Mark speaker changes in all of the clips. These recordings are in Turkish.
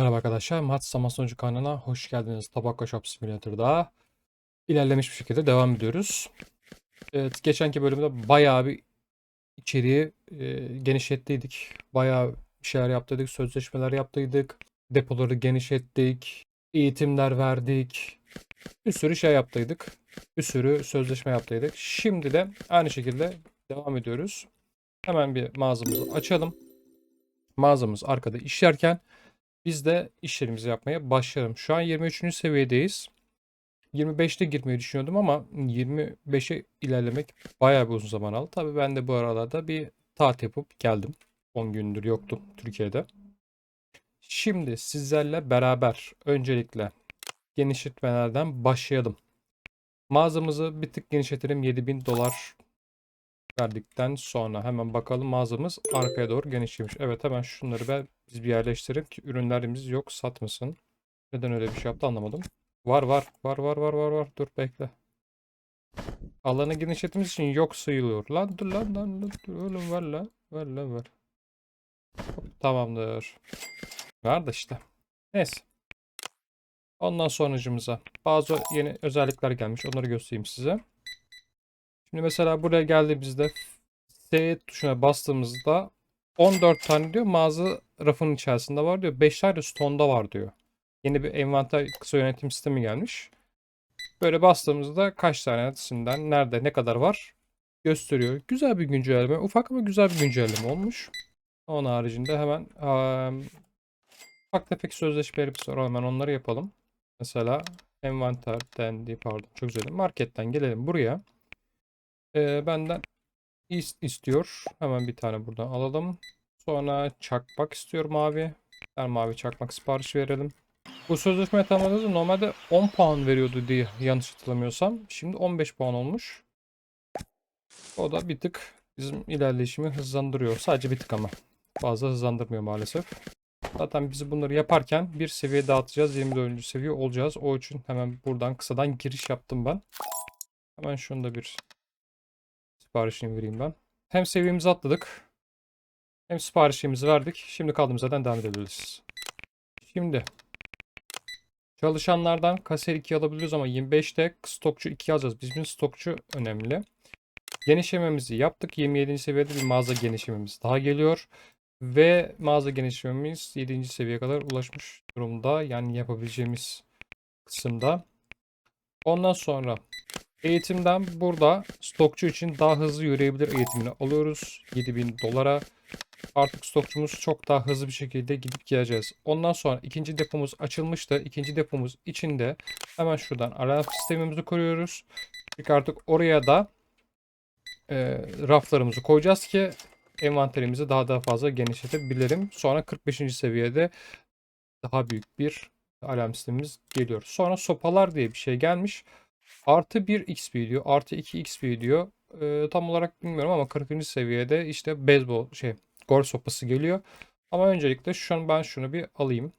Speaker 1: Merhaba arkadaşlar, Mat Zaman Sonucu kanalına hoş geldiniz. Tabakko Shop Simulator'da ilerlemiş bir şekilde devam ediyoruz. Evet, geçenki bölümde bayağı bir içeriği e, genişlettiydik. Bayağı bir şeyler yaptıydık, sözleşmeler yaptıydık, depoları genişlettik, eğitimler verdik. Bir sürü şey yaptıydık. Bir sürü sözleşme yaptıydık. Şimdi de aynı şekilde devam ediyoruz. Hemen bir mağazamızı açalım. Mağazamız arkada işlerken biz de işlerimizi yapmaya başlayalım. Şu an 23. seviyedeyiz. 25'te girmeyi düşünüyordum ama 25'e ilerlemek bayağı bir uzun zaman aldı. Tabii ben de bu aralarda bir tatil yapıp geldim. 10 gündür yoktum Türkiye'de. Şimdi sizlerle beraber öncelikle genişletmelerden başlayalım. Mağazamızı bir tık genişletelim. 7000 dolar verdikten sonra hemen bakalım mağazamız arkaya doğru genişlemiş. Evet hemen şunları ben biz bir yerleştirelim ki ürünlerimiz yok satmasın. Neden öyle bir şey yaptı anlamadım. Var var var var var var var dur bekle. Alanı genişletmemiz için yok sayılıyor. Lan dur lan lan lan dur oğlum ver lan. Ver lan ver. Hop, tamamdır. Var da işte. Neyse. Ondan sonracımıza bazı yeni özellikler gelmiş. Onları göstereyim size. Şimdi mesela buraya geldiğimizde S tuşuna bastığımızda 14 tane diyor mağaza rafının içerisinde var diyor. 5 tane stone'da var diyor. Yeni bir envanter kısa yönetim sistemi gelmiş. Böyle bastığımızda kaç tanesinden nerede ne kadar var gösteriyor. Güzel bir güncelleme. Ufak ama güzel bir güncelleme olmuş. Onun haricinde hemen eee ufak tefek sözleşmelerimiz var. Hemen onları yapalım. Mesela envanterden değil pardon çok dilerim. Marketten gelelim buraya. Ee, benden is- istiyor. Hemen bir tane buradan alalım. Sonra çakmak istiyor mavi. Bir mavi çakmak sipariş verelim. Bu sözleşme tamamladığımızda normalde 10 puan veriyordu diye yanlış hatırlamıyorsam. Şimdi 15 puan olmuş. O da bir tık bizim ilerleyişimi hızlandırıyor. Sadece bir tık ama. Fazla hızlandırmıyor maalesef. Zaten biz bunları yaparken bir seviye dağıtacağız. 24. seviye olacağız. O için hemen buradan kısadan giriş yaptım ben. Hemen şunu da bir siparişini vereyim ben. Hem seviyemizi atladık. Hem siparişimizi verdik. Şimdi kaldığımız yerden devam edebiliriz. Şimdi çalışanlardan kasiyer 2 alabiliyoruz ama 25'te stokçu 2 alacağız. Bizim stokçu önemli. Genişlememizi yaptık. 27. seviyede bir mağaza genişlememiz daha geliyor. Ve mağaza genişlememiz 7. seviyeye kadar ulaşmış durumda. Yani yapabileceğimiz kısımda. Ondan sonra eğitimden burada stokçu için daha hızlı yürüyebilir eğitimini alıyoruz. 7000 dolara. Artık stokçumuz çok daha hızlı bir şekilde gidip geleceğiz. Ondan sonra ikinci depomuz açılmıştı. İkinci depomuz içinde hemen şuradan alarm sistemimizi kuruyoruz. Çünkü artık oraya da e, raflarımızı koyacağız ki envanterimizi daha daha fazla genişletebilirim. Sonra 45. seviyede daha büyük bir alarm sistemimiz geliyor. Sonra sopalar diye bir şey gelmiş. Artı 1 XP diyor. Artı 2 XP diyor. Ee, tam olarak bilmiyorum ama 40. seviyede işte beyzbol şey golf sopası geliyor. Ama öncelikle şu an ben şunu bir alayım.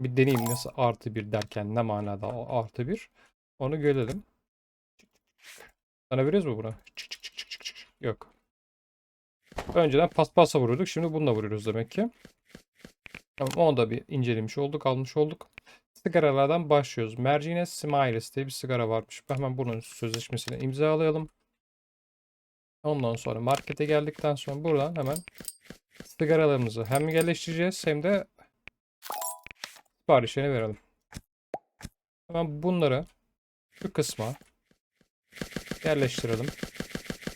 Speaker 1: Bir deneyeyim nasıl artı 1 derken ne manada o artı 1. Onu görelim. Sana veriyoruz mu buna? Çık çık çık çık çık çık. Yok. Önceden paspasla vuruyorduk. Şimdi bununla vuruyoruz demek ki. Tamam onu da bir incelemiş olduk, almış olduk. Sigaralardan başlıyoruz. Mercines Smiles diye bir sigara varmış. Hemen bunun sözleşmesini imzalayalım. Ondan sonra markete geldikten sonra buradan hemen sigaralarımızı hem yerleştireceğiz hem de siparişlerini verelim. Hemen bunları şu kısma yerleştirelim.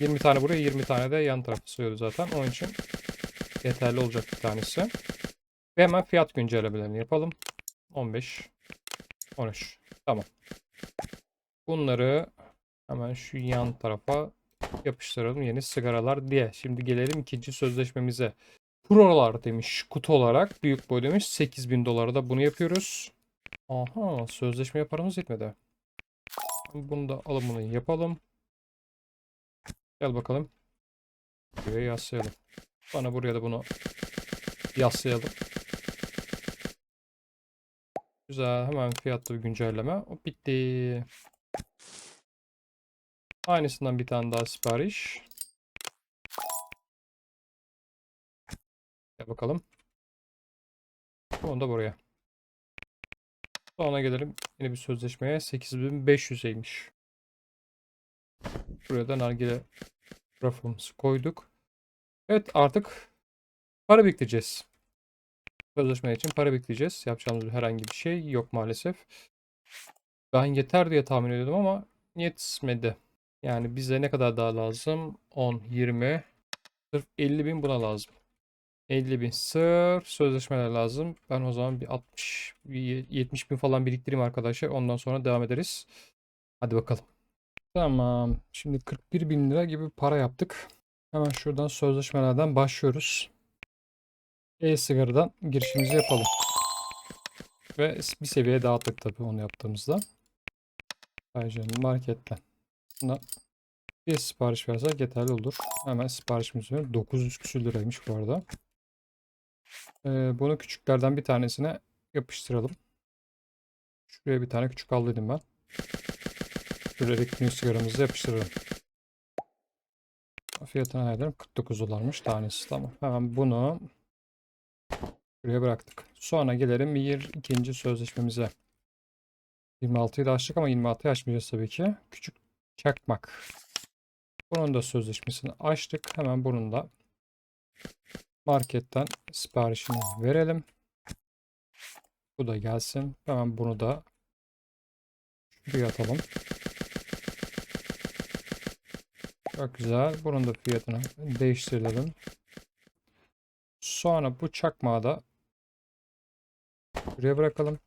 Speaker 1: 20 tane buraya 20 tane de yan tarafa sığıyordu zaten. Onun için yeterli olacak bir tanesi. Ve hemen fiyat güncellemelerini yapalım. 15 13 tamam. Bunları hemen şu yan tarafa yapıştıralım yeni sigaralar diye. Şimdi gelelim ikinci sözleşmemize. Prolar demiş kutu olarak büyük boy demiş 8000 dolara da bunu yapıyoruz. Aha sözleşmeye paramız yetmedi. Bunu da alımını yapalım. Gel bakalım. Buraya yaslayalım. Bana buraya da bunu yaslayalım. Güzel. Hemen fiyatta bir güncelleme. O bitti. Aynısından bir tane daha sipariş. Gel bakalım. Onu da buraya. Sonra gelelim yine bir sözleşmeye. 8500'eymiş. Buraya da nargile rafımızı koyduk. Evet artık para biriktireceğiz. Sözleşme için para biriktireceğiz. Yapacağımız herhangi bir şey yok maalesef. Ben yeter diye tahmin ediyordum ama yetmedi. Yani bize ne kadar daha lazım? 10, 20, sırf 50 bin buna lazım. 50 bin sırf sözleşmeler lazım. Ben o zaman bir 60, bir 70 bin falan biriktireyim arkadaşlar. Ondan sonra devam ederiz. Hadi bakalım. Tamam. Şimdi 41 bin lira gibi para yaptık. Hemen şuradan sözleşmelerden başlıyoruz. E-sigaradan girişimizi yapalım. Ve bir seviye daha attık tabii onu yaptığımızda. Ayrıca marketten. Buna bir sipariş versek yeterli olur. Hemen siparişimizi veriyorum. 900 küsür liraymış bu arada. Ee, bunu küçüklerden bir tanesine yapıştıralım. Şuraya bir tane küçük aldıydım ben. Şuraya elektronik sigaramızı yapıştıralım. Fiyatını ayarlarım. 49 dolarmış tanesi. Tamam. Hemen bunu buraya bıraktık. Sonra gelelim bir ikinci sözleşmemize. 26'yı da açtık ama 26'yı açmayacağız tabii ki. Küçük çakmak. Bunun da sözleşmesini açtık. Hemen bunun da marketten siparişini verelim. Bu da gelsin. Hemen bunu da şuraya atalım. Çok güzel. Bunun da fiyatını değiştirelim. Sonra bu çakmağı da buraya bırakalım.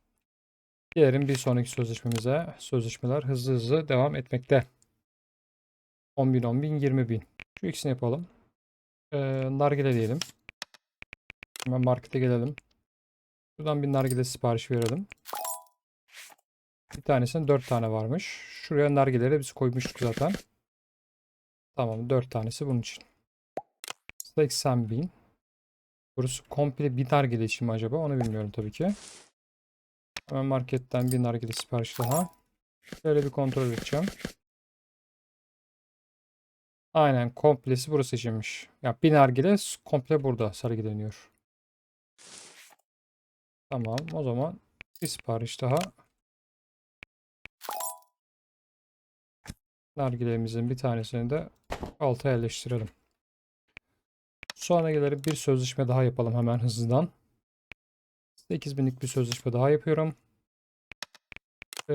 Speaker 1: Diğerin bir sonraki sözleşmemize sözleşmeler hızlı hızlı devam etmekte. 10.000, 10.000, 20.000. Şu ikisini yapalım. Ee, nargile diyelim. Hemen markete gelelim. Buradan bir nargile sipariş verelim. Bir tanesinin 4 tane varmış. Şuraya nargileleri biz koymuştuk zaten. Tamam 4 tanesi bunun için. 80 bin. Burası komple bir nargile için mi acaba? Onu bilmiyorum tabii ki. Hemen marketten bir nargile sipariş daha. Şöyle bir kontrol edeceğim. Aynen komplesi burası içinmiş. Ya bir nargile komple burada sergileniyor. Tamam o zaman bir sipariş daha. Nargilemizin bir tanesini de alta yerleştirelim. Sonra gelelim bir sözleşme daha yapalım hemen hızlıdan. 8000'lik bir sözleşme daha yapıyorum. Ee,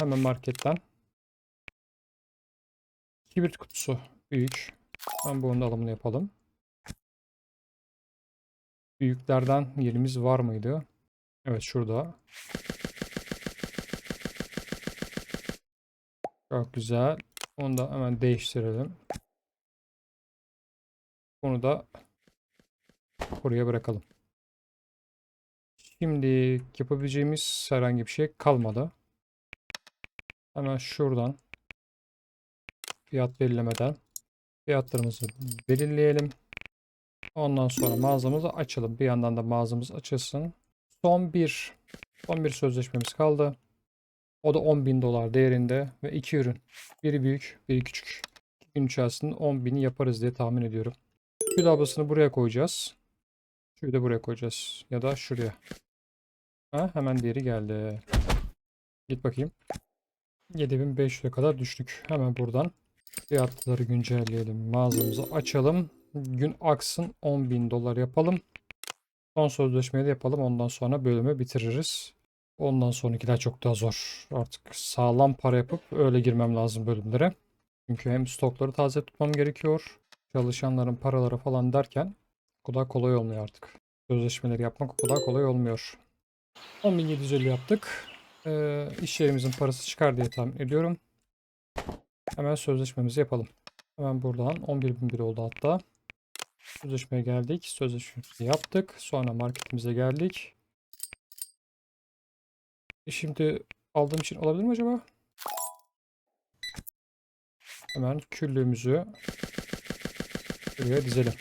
Speaker 1: hemen marketten. Kibrit kutusu büyük. Ben bunun alımını yapalım. Büyüklerden yerimiz var mıydı? Evet şurada. Çok güzel. Onu da hemen değiştirelim. Bunu da buraya bırakalım. Şimdi yapabileceğimiz herhangi bir şey kalmadı. Hemen şuradan fiyat belirlemeden fiyatlarımızı belirleyelim. Ondan sonra mağazamızı açalım. Bir yandan da mağazamız açılsın. Son bir son bir sözleşmemiz kaldı. O da 10 bin dolar değerinde ve iki ürün. Biri büyük, biri küçük. İki gün içerisinde 10 bini yaparız diye tahmin ediyorum. Şu tablasını buraya koyacağız. Şuyu da buraya koyacağız. Ya da şuraya. Ha, hemen diğeri geldi. Git bakayım. 7500'e kadar düştük. Hemen buradan fiyatları güncelleyelim. Mağazamızı açalım. Gün aksın 10.000 dolar yapalım. Son sözleşmeyi de yapalım. Ondan sonra bölümü bitiririz. Ondan sonrakiler çok daha zor. Artık sağlam para yapıp öyle girmem lazım bölümlere. Çünkü hem stokları taze tutmam gerekiyor. Çalışanların paraları falan derken o kadar kolay olmuyor artık. Sözleşmeleri yapmak o kadar kolay olmuyor. 10.750 yaptık. Ee, iş yerimizin parası çıkar diye tahmin ediyorum. Hemen sözleşmemizi yapalım. Hemen buradan 11.001 oldu hatta. Sözleşmeye geldik. Sözleşmemizi yaptık. Sonra marketimize geldik. E şimdi aldığım için olabilir mi acaba? Hemen küllüğümüzü buraya dizelim.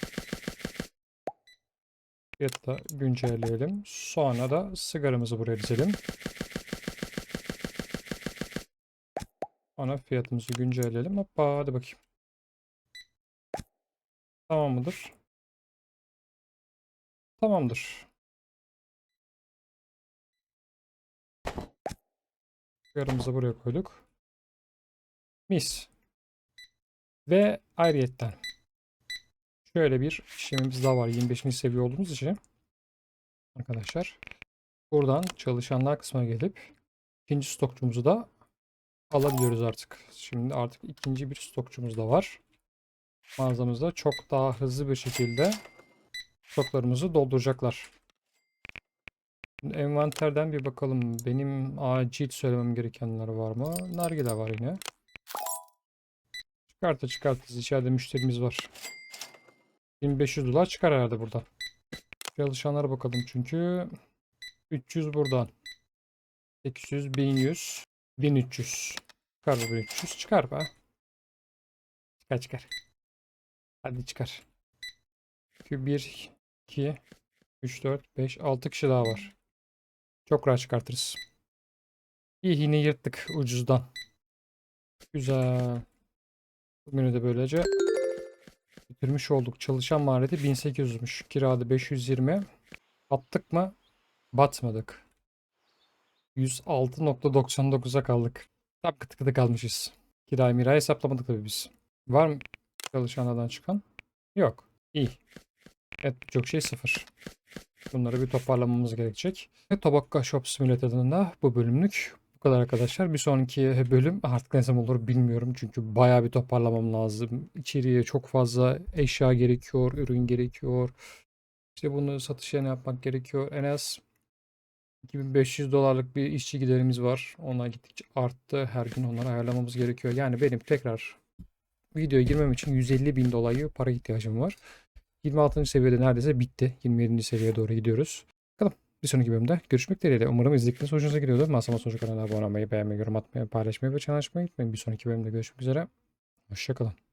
Speaker 1: Fiyatı da güncelleyelim. Sonra da sigaramızı buraya dizelim. Sonra fiyatımızı güncelleyelim. Hoppa hadi bakayım. Tamam mıdır? Tamamdır. Yarımızı buraya koyduk. Mis. Ve ayrıyetten şöyle bir işlemimiz daha var. 25. seviye olduğumuz için arkadaşlar buradan çalışanlar kısmına gelip ikinci stokçumuzu da alabiliyoruz artık. Şimdi artık ikinci bir stokçumuz da var. Mağazamızda çok daha hızlı bir şekilde stoklarımızı dolduracaklar. Şimdi envanterden bir bakalım. Benim acil söylemem gerekenler var mı? Nargile var yine. Çıkartı çıkartırız. İçeride müşterimiz var. 1500 dolar çıkar herhalde buradan. Çalışanlara bakalım çünkü 300 buradan. 800, 1100, 1300. Çıkar bu 1300. Çıkar be. Çıkar çıkar. Hadi çıkar. Çünkü 1, 2, 3, 4, 5, 6 kişi daha var. Çok rahat çıkartırız. İyi yine yırttık ucuzdan. Güzel. Bugünü de böylece bitirmiş olduk. Çalışan maliyeti 1800'müş. Kirada 520. Battık mı? Batmadık. 106.99'a kaldık. Tam kıt kıtı kalmışız. Kirayı mirayı hesaplamadık tabii biz. Var mı çalışanlardan çıkan? Yok. İyi. Evet birçok şey sıfır. Bunları bir toparlamamız gerekecek. Ve Tobacco Shop Simulator'ında bu bölümlük bu kadar arkadaşlar. Bir sonraki bölüm artık ne zaman olur bilmiyorum. Çünkü bayağı bir toparlamam lazım. İçeriye çok fazla eşya gerekiyor, ürün gerekiyor. İşte bunu satış yerine yapmak gerekiyor. En az 2500 dolarlık bir işçi giderimiz var. Ona gittikçe arttı. Her gün onları ayarlamamız gerekiyor. Yani benim tekrar videoya girmem için 150 bin dolayı para ihtiyacım var. 26. seviyede neredeyse bitti. 27. seviyeye doğru gidiyoruz. Bir sonraki bölümde görüşmek dileğiyle. Umarım izledikleriniz hoşunuza gidiyordur. Masama sonucu kanalına abone olmayı, beğenmeyi, yorum atmayı, paylaşmayı ve çanaşmayı unutmayın. Bir sonraki bölümde görüşmek üzere. Hoşçakalın.